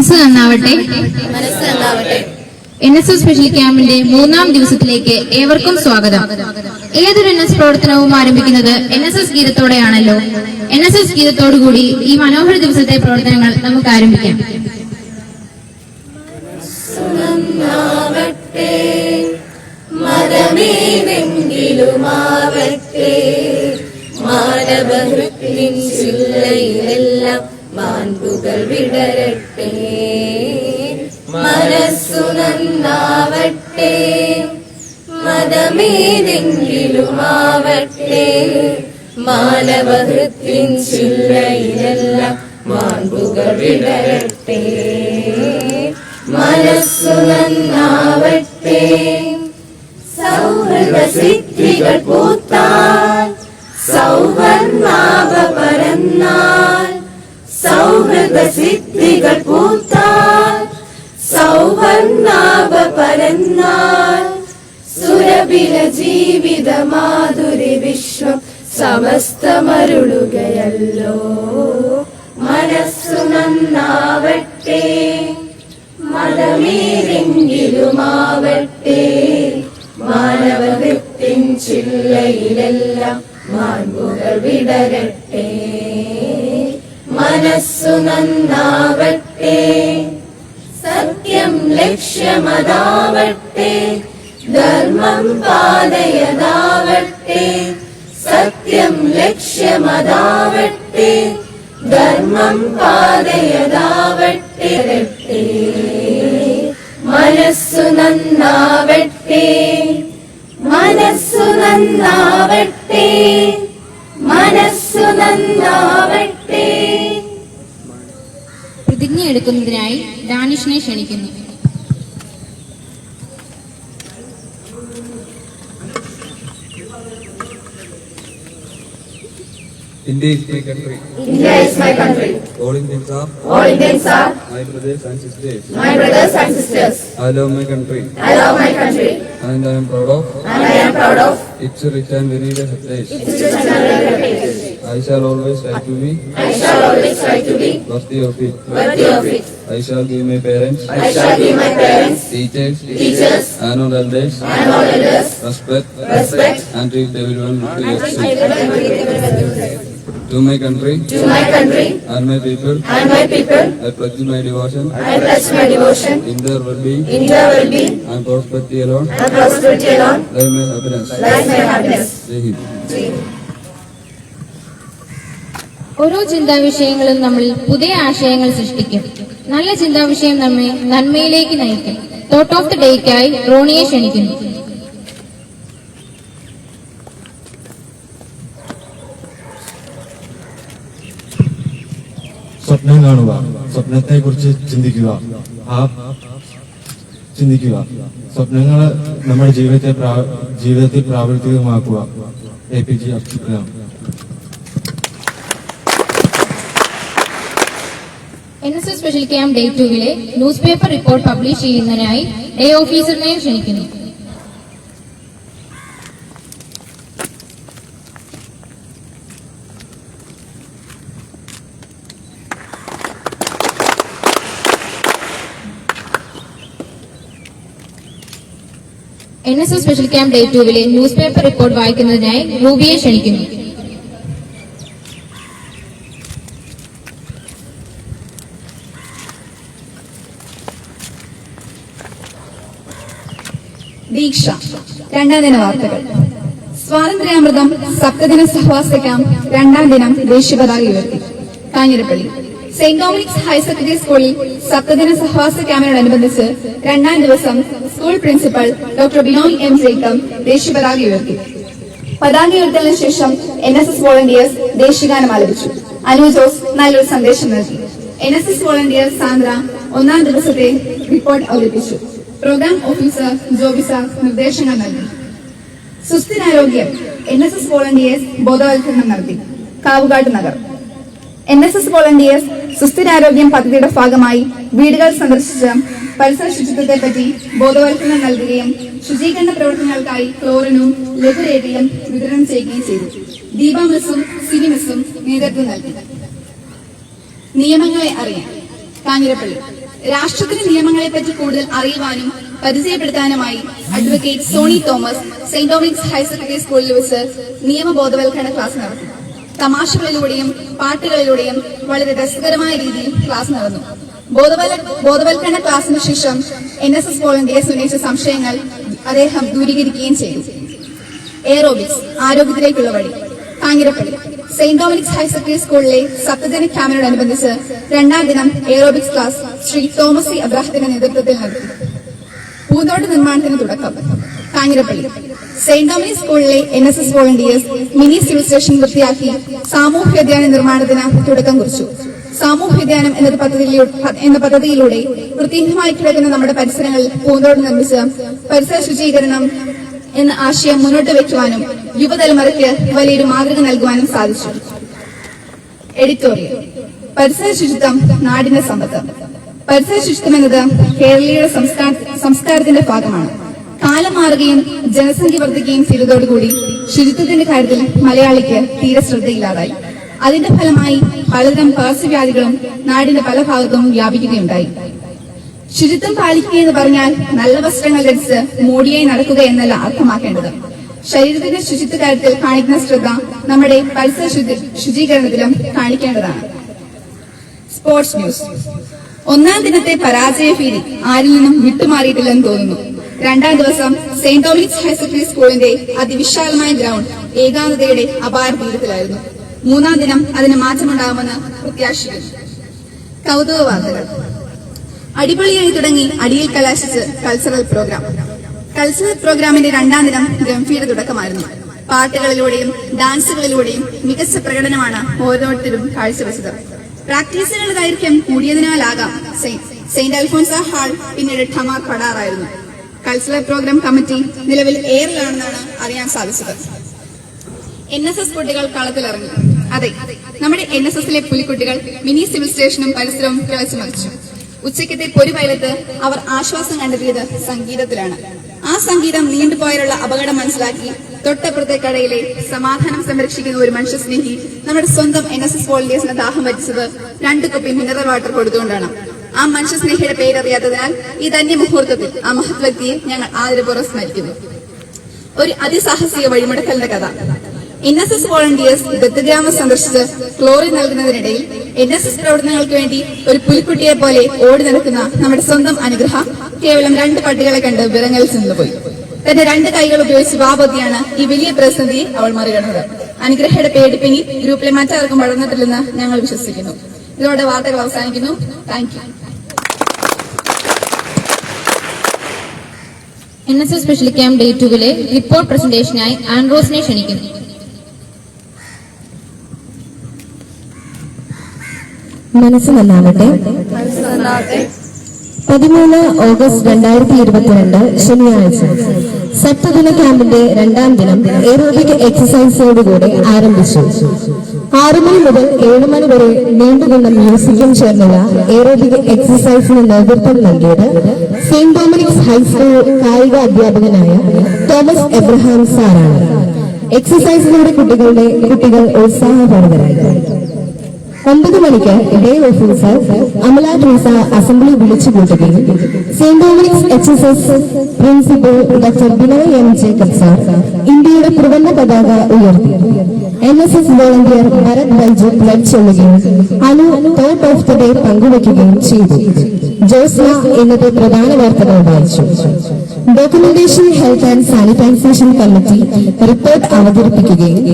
മനസ്സ് നന്നാവട്ടെ. മനസ്സ് നന്നാവട്ടെ. എൻ എസ് എസ് സ്പെഷ്യൽ ക്യാമ്പിന്റെ മൂന്നാം ദിവസത്തിലേക്ക് ഏവർക്കും സ്വാഗതം. ഏതൊരു എൻ എസ് പ്രവർത്തനവും ആരംഭിക്കുന്നത് എൻ എസ് എസ് ഗീതത്തോടെയാണല്ലോ. എൻ എസ് എസ് ഗീതത്തോടുകൂടി ഈ മനോഹര ദിവസത്തെ പ്രവർത്തനങ്ങൾ നമുക്ക് ആരംഭിക്കാം. മാനവഹൃത്തിൻ ചില്ലയിലെല്ലാം മാൻപുകൾ വിടരട്ടെ. മനസ്സു നന്നാവട്ടെ. മതമേതെങ്കിലുമാവട്ടെ. മാനവഹൃത്തിൻ ചില്ലയിലെല്ലാം മാൻപുകൾ വിടരട്ടെ. മനസ്സു നന്നാവട്ടെ. സൗഹൃദ സിദ്ധികൾ പൂത്താൽ സൗവർണാഭ പരന്നാൽ സൗഹൃദ സിദ്ധികൾ പൂത്താൽ സൗവർണാഭ പരന്നാൽ സുരബില ജീവിത മാധുരി വിശ്വം സമസ്തമരുളുകയല്ലോ. മനസ്സു നന്നാവട്ടെ മതമേതെങ്കിലുമാവട്ടെ മാനവകൃത്തിൻ ചില്ലയിലെല്ലാം മാൻപുകൾ വിടരട്ടെ. മനസ്സു നന്നാവട്ടെ. സത്യം ലക്ഷ്യമതാവട്ടെ. ധർമ്മം പാതയതാവട്ടെ സത്യം ലക്ഷ്യമതാവട്ടെ. ധർമ്മം പാതയതാവട്ടെ മനസ്സു നന്നാവട്ടെ. മനസ്സു നന്നാവട്ടെ. മനസ്സു നന്നാവട്ടെ. പ്രതിജ്ഞ ഡാനിഷിനെ ക്ഷണിക്കുന്നു India is my country. India is my country. All Indians are All Indians are my brothers and sisters. my brothers and sisters. I love my country I love my country and I am proud of and I am proud of its rich and varied place. its rich and varied I shall always try to be I shall always try to be worthy of it. worthy of it. I shall give my parents, I shall give my parents, teachers, teachers, and all elders. And all elders. Respect, respect. And treat everyone with and respect. To my country to my country and my people, and my people. I pledge my devotion I pledge my devotion in their will be. in their well-being and prosperity alone. and prosperity alone. Life my happiness. Life my happiness. Jai Hind. ഓരോ ചിന്താ വിഷയങ്ങളും നമ്മളിൽ പുതിയ ആശയങ്ങൾ സൃഷ്ടിക്കും നല്ല ചിന്താ വിഷയം നമ്മെ നന്മയിലേക്ക് നയിക്കും തോട്ട് ഓഫ് ദ ഡേക്കായി റോണിയെ ക്ഷണിക്കുന്നു സ്വപ്നം കാണുക. സ്വപ്നത്തെ കുറിച്ച് ചിന്തിക്കുക. ആ ചിന്തിക്കുക. സ്വപ്നങ്ങൾ നമ്മുടെ ജീവിതത്തെ ജീവിതത്തിൽ പ്രാവർത്തികമാക്കുക. A P J Abdul Kalam N S S special camp day ടുവിലെ news paper report publish ചെയ്യുന്നതിനായി ഡേ ഓഫീസറിനെയും ക്ഷണിക്കുന്നു. N S S special camp day ടുവിലെ news paper report വായിക്കുന്നതിനായി റൂബിയെ ക്ഷണിക്കുന്നു. ദീക്ഷ. രണ്ടാം ദിന വാർത്തകൾ. സ്വാതന്ത്ര്യാമൃതം സപ്തദിന സഹവാസ ക്യാമ്പ് രണ്ടാം ദിനം ദേശീയ പതാക ഉയർത്തി. Kanjirappally. Saint Dominic's higher secondary സ്കൂളിൽ സപ്തദിന സഹവാസ ക്യാമ്പിനോടനുബന്ധിച്ച് രണ്ടാം ദിവസം school principal doctor Binoy M Jacob ദേശീയ പതാക ഉയർത്തി. പതാക ഉയർത്തലിന് ശേഷം എൻ എസ് എസ് വോളണ്ടിയേഴ്സ് ദേശീയഗാനം ആലപിച്ചു. അനു ജോസ് നല്ലൊരു സന്ദേശം നൽകി. N S S volunteers Sandra ഒന്നാം ദിവസത്തെ റിപ്പോർട്ട് അവതരിപ്പിച്ചു. പ്രോഗ്രാം ഓഫീസർ ജോബിസ നിർദ്ദേശങ്ങൾ നൽകി. സുസ്ഥിരാരോഗ്യം എൻ എസ് എസ് വോളണ്ടിയേഴ്സ് ബോധവൽക്കരണം നടത്തി. Kavukattu Nagar. N S S volunteers സുസ്ഥിരാരോഗ്യം പദ്ധതിയുടെ ഭാഗമായി വീടുകൾ സന്ദർശിച്ച് പരിസര ശുചിത്വത്തെപ്പറ്റി ബോധവൽക്കരണം നൽകുകയും ശുചീകരണ പ്രവർത്തനങ്ങൾക്കായി ക്ലോറിനും ലഘുരേഖയും വിതരണം ചെയ്യുകയും ചെയ്തു. ദീപ മിസ്സും സിനി മിസ്സും നേതൃത്വം നൽകി. നിയമങ്ങളെ അറിയാൻ. കാഞ്ഞിരപ്പള്ളി. രാഷ്ട്രത്തിന്റെ നിയമങ്ങളെപ്പറ്റി കൂടുതൽ അറിയുവാനും പരിചയപ്പെടുത്താനുമായി advocate Soni Thomas saint Dominic's higher secondary സ്കൂളിൽ വെച്ച് നിയമബോധവൽക്കരണ ക്ലാസ് നടത്തി. തമാശകളിലൂടെയും പാട്ടുകളിലൂടെയും വളരെ രസകരമായ രീതിയിൽ ക്ലാസ് നടന്നു. ബോധവൽ ബോധവൽക്കരണ ക്ലാസിന് ശേഷം എൻ എസ് എസ് വോളണ്ടിയേഴ്സ് ഉന്നയിച്ച സംശയങ്ങൾ അദ്ദേഹം ദൂരീകരിക്കുകയും ചെയ്തു. എയറോബിക്സ് ആരോഗ്യത്തിലേക്കുള്ള വഴി. Kanjirappally. Saint Dominic's higher secondary സ്കൂളിലെ സപ്തദിന ക്യാമ്പിനോടനുബന്ധിച്ച് രണ്ടാം ദിനം aerobics class Shri Thomas C അബ്രാഹത്തിന്റെ നേതൃത്വത്തിൽ നടത്തി. പൂന്തോട്ട നിർമ്മാണത്തിന് തുടക്കം. കാഞ്ഞിരപ്പള്ളി. സെയിന്റ് ഡോമിനിക്സ് സ്കൂളിലെ N S S volunteers mini civil station വൃത്തിയാക്കി സാമൂഹ്യോദ്യാന നിർമ്മാണത്തിന് തുടക്കം കുറിച്ചു. സാമൂഹ്യോദ്യാനം എന്ന പദ്ധതിയിലൂടെ എന്ന പദ്ധതിയിലൂടെ വൃത്തിഹീനമായി കിടക്കുന്ന നമ്മുടെ പരിസരങ്ങളിൽ പൂന്തോട് നിർമ്മിച്ച് പരിസര ശുചീകരണം എന്ന ആശയം മുന്നോട്ട് വെക്കുവാനും യുവതലമുറയ്ക്ക് വലിയൊരു മാതൃക നൽകുവാനും സാധിച്ചു. എഡിറ്റോറിയൽ പരിസര ശുചിത്വം നാടിന്റെ സമ്പത്ത്. പരിസര ശുചിത്വം എന്നത് സംസ്കാര സംസ്കാരത്തിന്റെ ഭാഗമാണ്. കാലം മാറുകയും ജനസംഖ്യ വർദ്ധിക്കുകയും ചെയ്തതോടുകൂടി ശുചിത്വത്തിന്റെ കാര്യത്തിൽ മലയാളിക്ക് തീരെ ശ്രദ്ധയില്ലാതായി. അതിന്റെ ഫലമായി പലതരം പകർച്ചവ്യാധികളും നാടിന്റെ പല ഭാഗത്തും വ്യാപിക്കുകയുണ്ടായി. ശുചിത്വം പാലിക്കുക എന്ന് പറഞ്ഞാൽ നല്ല വസ്ത്രങ്ങൾ ധരിച്ച് മോടിയായി നടക്കുക എന്നല്ല അർത്ഥമാക്കേണ്ടത്. ശരീരത്തിന്റെ ശുചിത്വ കാര്യത്തിൽ കാണിക്കുന്ന ശ്രദ്ധ നമ്മുടെ പരിസര ശുചി ശുചീകരണത്തിലും കാണിക്കേണ്ടതാണ്. Sports news. ഒന്നാം ദിനത്തെ പരാജയ ഭീതി ആരിൽ നിന്നും വിട്ടുമാറിയിട്ടില്ലെന്ന് തോന്നുന്നു. രണ്ടാം ദിവസം സെന്റ് ഡോമിനിക്സ് ഹയർ സെക്കൻഡറി സ്കൂളിന്റെ അതിവിശാലമായ ഗ്രൗണ്ട് ഏകാന്തതയുടെ അപാര തീരത്തിലായിരുന്നു മൂന്നാം ദിനം അതിന് മാറ്റമുണ്ടാകുമെന്ന് പ്രത്യാശിക്കുന്നു. കൗതുക വാർത്തകൾ അടിപൊളിയായി തുടങ്ങി അടിയിൽ കലാശിച്ച് കൾച്ചറൽ പ്രോഗ്രാം. കൾച്ചറൽ പ്രോഗ്രാമിന്റെ രണ്ടാം ദിനം ഗംഭീര തുടക്കമായിരുന്നു. പാട്ടുകളിലൂടെയും ഡാൻസുകളിലൂടെയും മികച്ച പ്രകടനമാണ് ഓരോരുത്തരും കാഴ്ചവെച്ചത്. പ്രാക്ടീസുകളുടെ ദൈർഘ്യം കൂടിയതിനാലാകാം സെയിന്റ് അൽഫോൻസ ഹാൾ പിന്നീട് ഠമാർ പടാറായിരുന്നു. കൾച്ചറൽ പ്രോഗ്രാം കമ്മിറ്റി നിലവിൽ എയറിലാണെന്നാണ് അറിയാൻ സാധിച്ചത്. എൻ എസ് എസ് കുട്ടികൾ കളത്തിലിറങ്ങി. അതെ നമ്മുടെ എൻ എസ് എസിലെ പുലിക്കുട്ടികൾ മിനി സിവിൽ സ്റ്റേഷനും പരിസരവും കിളച്ചു മറിച്ചു. ഉച്ചയ്ക്കത്തെ പൊരുവയലത്ത് അവർ ആശ്വാസം കണ്ടെത്തിയത് സംഗീതത്തിലാണ്. ആ സംഗീതം നീണ്ടുപോയാലുള്ള അപകടം മനസ്സിലാക്കി തൊട്ടപ്പുറത്തെ കടയിലെ സമാധാനം സംരക്ഷിക്കുന്ന ഒരു മനുഷ്യസ്നേഹി നമ്മുടെ സ്വന്തം എൻ എസ് എസ് വോളണ്ടിയേഴ്സിന് ദാഹം വരിച്ചത് രണ്ട് കുപ്പി മിനറൽ വാട്ടർ കൊടുത്തുകൊണ്ടാണ്. ആ മനുഷ്യസ്നേഹിയുടെ പേരറിയാത്തതിനാൽ ഈ ധന്യ മുഹൂർത്തത്തിൽ ആ മഹത് വ്യക്തിയെ ഞങ്ങൾ ആദരപൂർവം സ്മരിക്കുന്നു. ഒരു അതിസാഹസിക വഴിമുടക്കലിന്റെ കഥ. എൻ എസ് എസ് വോളണ്ടിയേഴ്സ് ദത്തഗ്രാമം സന്ദർശിച്ച് ക്ലോറിൻ നൽകുന്നതിനിടയിൽ എൻ എസ് എസ് പ്രവർത്തനങ്ങൾക്ക് വേണ്ടി ഒരു പുലിക്കുട്ടിയെ പോലെ ഓടി നടക്കുന്ന നമ്മുടെ സ്വന്തം അനുഗ്രഹ കേവലം രണ്ട് പട്ടികളെ കണ്ട് വിറങ്ങൽ ചെന്നുപോയി തന്റെ രണ്ട് കൈകൾ ഉപയോഗിച്ച് വാപതിയാണ് ഈ വലിയ പ്രതിസന്ധിയെ അവൾ മറികടന്നത്. അനുഗ്രഹയുടെ പേടിപ്പിനി ഗ്രൂപ്പിലെ മറ്റാർക്കും വളർന്നിട്ടില്ലെന്ന് ഞങ്ങൾ വിശ്വസിക്കുന്നു. ഇതോടെ വാർത്തകൾ അവസാനിക്കുന്നു. Thank you N S S special camp day ടുവിലെ report പ്രസന്റേഷനായി ആൻഡ്രോസിനെ ക്ഷണിക്കുന്നു. മനസ്സ് നന്നാവട്ടെ പതിമൂന്ന് ഓഗസ്റ്റ് രണ്ടായിരത്തി ഇരുപത്തിരണ്ട് ശനിയാഴ്ച. സപ്തദിന ക്യാമ്പിന്റെ രണ്ടാം ദിനം എയറോബിക് എക്സസൈസോടുകൂടെ ആരംഭിച്ചു. ആറുമണി മുതൽ ഏഴ് മണി വരെ നീണ്ടുനിന്ന മ്യൂസിക്കും ചേർന്നുള്ള എയറോബിക് എക്സസൈസിന് നേതൃത്വം നൽകിയത് സെന്റ് ഡോമിനിക്സ് ഹൈസ്കൂൾ കായിക അധ്യാപകനായ തോമസ് എബ്രഹാം സാറാണ്. എക്സസൈസിലൂടെ കുട്ടികളുടെ കുട്ടികൾ ഉത്സാഹഭരിതരായി. ഒമ്പത് മണിക്ക് day officer Amala Treesa assembly വിളിച്ചു കൂട്ടുകയും saint Dominic's H S S principal doctor Binoy M Jacob sir ഇന്ത്യയുടെ ത്രിവർണ പതാക ഉയർത്തി. N S S volunteer Bharath Baiju blood ചൊല്ലുകയും Anu thought of the day പങ്കുവയ്ക്കുകയും ചെയ്തു. ജോസ്ന ഇന്നത്തെ പ്രധാന വാർത്തകൾ വായിച്ചു. Documentation health and sanitisation committee report അവതരിപ്പിക്കുകയും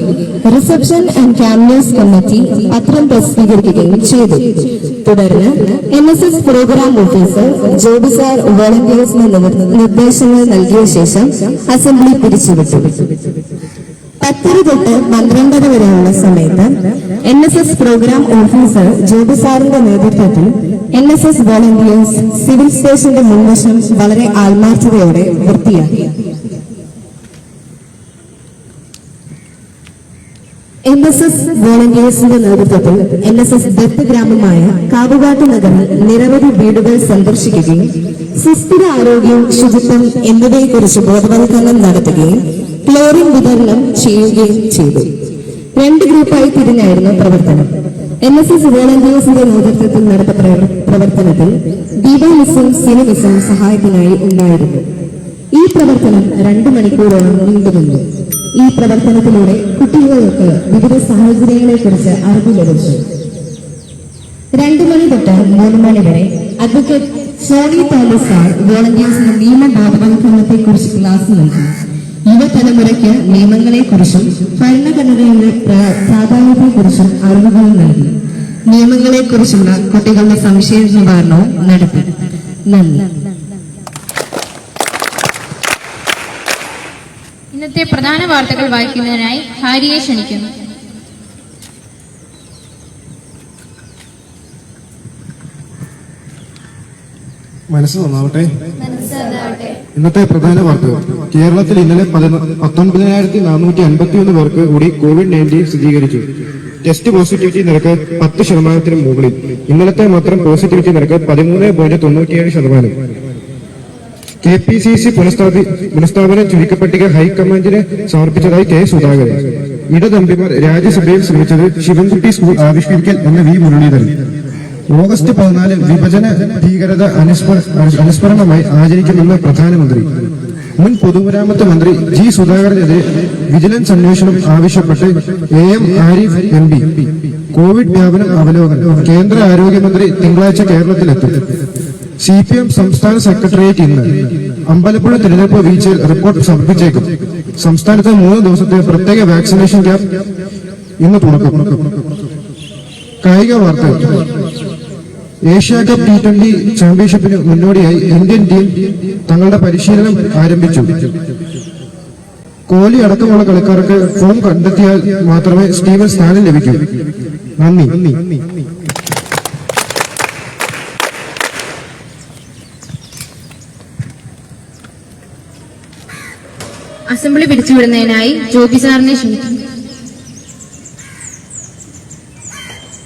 റിസപ്ഷൻ ആൻഡ് ക്യാമ്പനേഴ്സ് കമ്മിറ്റി പത്രം പ്രസിദ്ധീകരിക്കുകയും ചെയ്തു. തുടർന്ന് N S S programme officer Joby sir വോളണ്ടിയേഴ്സിന് നിർദ്ദേശങ്ങൾ നൽകിയ ശേഷം അസംബ്ലി പിരിച്ചുവിട്ടു. പത്തര തൊട്ട് പന്ത്രണ്ടര വരെയുള്ള സമയത്ത് N S S programme officer Joby സാറിന്റെ നേതൃത്വത്തിൽ N S S volunteers civil സ്റ്റേഷന്റെ മുൻവശം വളരെ ആത്മാർത്ഥതയോടെ വൃത്തിയാക്കി. എൻ എസ് എസ് വോളണ്ടിയേഴ്സിന്റെ നേതൃത്വത്തിൽ എൻ എസ് എസ് ദത്ത് ഗ്രാമമായ കാവുകാട്ട് നഗറിൽ നിരവധി വീടുകൾ സന്ദർശിക്കുകയും സുസ്ഥിര ആരോഗ്യം ശുചിത്വം എന്നിവയെക്കുറിച്ച് ബോധവൽക്കരണം നടത്തുകയും ക്ലോറിൻ വിതരണം ചെയ്യുകയും ചെയ്തു. രണ്ട് ഗ്രൂപ്പായി തിരിഞ്ഞായിരുന്നു പ്രവർത്തനം. എൻ എസ് എസ് വോളണ്ടിയേഴ്സിന്റെ നേതൃത്വത്തിൽ നടത്ത പ്രവർ- പ്രവർത്തനത്തിൽ ദീപാമിസും സിനിമിസും സഹായത്തിനായി ഉണ്ടായിരുന്നു. ഈ പ്രവർത്തനം രണ്ടു മണിക്കൂറോളം നീണ്ടുനിന്നു. ഈ പ്രവർത്തനത്തിലൂടെ കുട്ടികൾക്ക് വിവിധ സാഹചര്യങ്ങളെക്കുറിച്ച് അറിവ് ലഭിച്ചു. രണ്ടു മണി തൊട്ട് മൂന്ന് മണി വരെ അഡ്വക്കേറ്റ് സോണി തോമസ് സാർ വോളണ്ടിയേഴ്സിന് ബോധവൽക്കരണത്തെക്കുറിച്ച് ക്ലാസ് നൽകി. യുവതലമുറയ്ക്ക് നിയമങ്ങളെക്കുറിച്ചും ഭരണഘടനയുടെ പ്ര- പ്രാധാന്യത്തെക്കുറിച്ചും അറിവുകൾ നൽകി. നിയമങ്ങളെക്കുറിച്ചുള്ള കുട്ടികളുടെ സംശയ നിവാരണവും നടത്തി. നന്ദി. ഇന്നത്തെ പ്രധാന വാർത്തകൾ വായിക്കുന്നതിനായി ഹാരിയെ ക്ഷണിക്കുന്നു. മനസ്സ് നന്നാവട്ടെ. ഇന്നത്തെ പ്രധാന വാർത്തകൾ കേരളത്തിൽ ഇന്നലെ പതിന- പത്തൊൻപതിനായിരത്തി നാനൂറ്റി അൻപത്തി ഒന്ന് പേർക്ക് കൂടി കോവിഡ് നയന്റീൻ സ്ഥിരീകരിച്ചു. ടെസ്റ്റ് പോസിറ്റിവിറ്റി നിരക്ക് പത്ത് ശതമാനത്തിന് മുകളിൽ. ഇന്നലത്തെ മാത്രം പോസിറ്റിവിറ്റി നിരക്ക് പതിമൂന്ന് പോയിന്റ് തൊണ്ണൂറ്റിയേഴ് ശതമാനം. കെ പി സി സി പുനഃസ്ഥാപി പുനഃസ്ഥാപന ചുരുക്കപ്പട്ടിക ഹൈക്കമാൻഡിന് സമർപ്പിച്ചതായി കെ സുധാകരൻ. ഇടതമ്പിമാർ രാജ്യസഭയിൽ ശ്രമിച്ചത് ശിവൻകുട്ടി സ്കൂൾ ആവിഷ്കരിക്കൽ എന്ന വി മുരളീധരൻ. ഓഗസ്റ്റ് പതിനാല് വിഭജന ഭീകരത അനുസ്മര- അനുസ്മരണമായി ആചരിക്കുമെന്ന് പ്രധാനമന്ത്രി. മുൻ പൊതുമരാമത്ത് മന്ത്രി ജി സുധാകരനെതിരെ വിജിലൻസ് അന്വേഷണം ആവശ്യപ്പെട്ട് A M Arif M P. Covid വ്യാപനം അവലോകനം കേന്ദ്ര ആരോഗ്യമന്ത്രി തിങ്കളാഴ്ച കേരളത്തിലെത്തും. സി പി എം സംസ്ഥാന സെക്രട്ടേറിയറ്റ് ഇന്ന് അമ്പലപ്പുഴ തിരഞ്ഞെടുപ്പ് വീഴ്ചയിൽ റിപ്പോർട്ട് സമർപ്പിച്ചേക്കും. സംസ്ഥാനത്ത് മൂന്ന് ദിവസത്തെ പ്രത്യേക വാക്സിനേഷൻ ക്യാമ്പ് ഇന്ന് തുറക്കും കായിക വാർത്തകൾ. ഏഷ്യ കപ്പ് ടി ട്വന്റി ചാമ്പ്യൻഷിപ്പിന് മുന്നോടിയായി ഇന്ത്യൻ ടീം തങ്ങളുടെ പരിശീലനം ആരംഭിച്ചു. കോഹ്ലി അടക്കമുള്ള കളിക്കാർക്ക് ഫോം കണ്ടെത്തിയാൽ മാത്രമേ സ്റ്റീവൻ സ്ഥാനം ലഭിക്കൂ. നന്ദി. അസംബ്ലി പിടിച്ചുവിടുന്നതിനായി ജോബി സാറിനെ ക്ഷണിക്കുന്നു.